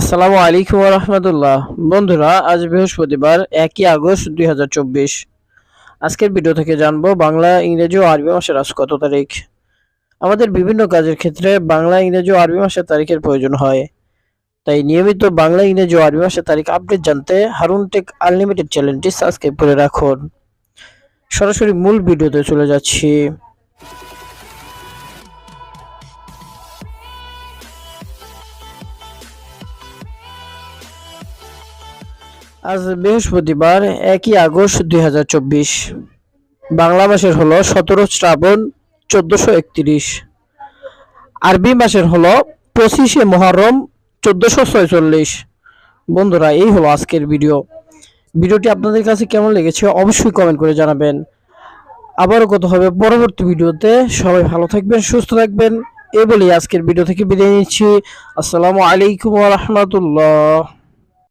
আসসালামু আলাইকুম রহমতুল্লাহ বন্ধুরা, আজ বৃহস্পতিবার, একই আগস্ট দু হাজার চব্বিশ। আজকের ভিডিও থেকে জানব বাংলা, ইংরেজি ও আরবি মাসের আজ কত তারিখ। আমাদের বিভিন্ন কাজের ক্ষেত্রে বাংলা, ইংরেজি ও আরবি মাসের তারিখের প্রয়োজন হয়। তাই নিয়মিত বাংলা, ইংরেজি ও আরবি মাসের তারিখ আপডেট জানতে হারুন টেক আনলিমিটেড চ্যানেলটি সাবস্ক্রাইব করে রাখুন। সরাসরি মূল ভিডিওতে চলে যাচ্ছি। আজ বৃহস্পতিবার, একই আগস্ট দুই হাজার চব্বিশ। বাংলা মাসের হলো সতেরো শ্রাবণ চোদ্দশো একত্রিশ। আরবি মাসের হলো পঁচিশে মহরম চোদ্দশো ছয়চল্লিশ। বন্ধুরা, এই হলো আজকের ভিডিও। ভিডিওটি আপনাদের কাছে কেমন লেগেছে অবশ্যই কমেন্ট করে জানাবেন। আবারও কত হবে পরবর্তী ভিডিওতে। সবাই ভালো থাকবেন, সুস্থ থাকবেন। এই বলেই আজকের ভিডিও থেকে বিদায় নিচ্ছি। আসসালামু আলাইকুম রহমতুল্লাহ।